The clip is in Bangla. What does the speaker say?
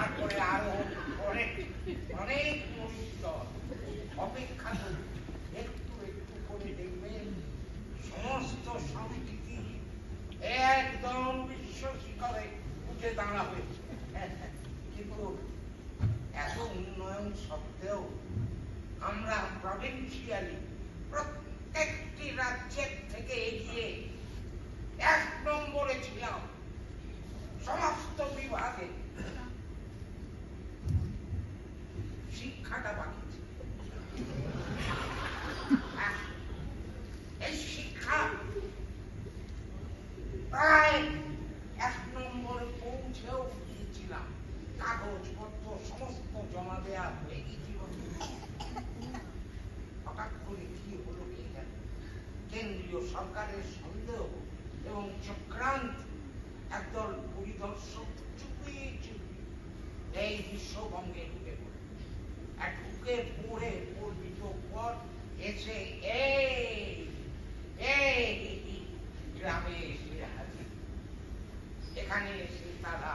তারপরে আরও অনেক অনেক মরিস্তর অপেক্ষা করুন একটু একটু করে দেখবেন সমস্ত সংস্কৃতি একদম বিশ্ব শিখরে উঠে দাঁড়াবে কিন্তু এত উন্নয়ন সত্ত্বেও আমরা প্রভিন্সিয়ালি শিক্ষাটা। হ্যাঁ, এই শিক্ষা প্রায় এক পৌঁছেও গিয়েছিলাম কাগজপত্র সমস্ত জমা দেওয়া হয়ে গিয়েছিল হঠাৎ করে কি হলো কে কেন্দ্রীয় সরকারের সন্দেহ এবং চক্রান্ত একদল পরিদর্শক চুপি চুপি এই বিশ্ববঙ্গে ঢুকে পড়ে পড়বিত পর এসে এই গ্রামে এসে হাজির। এখানে এসে তারা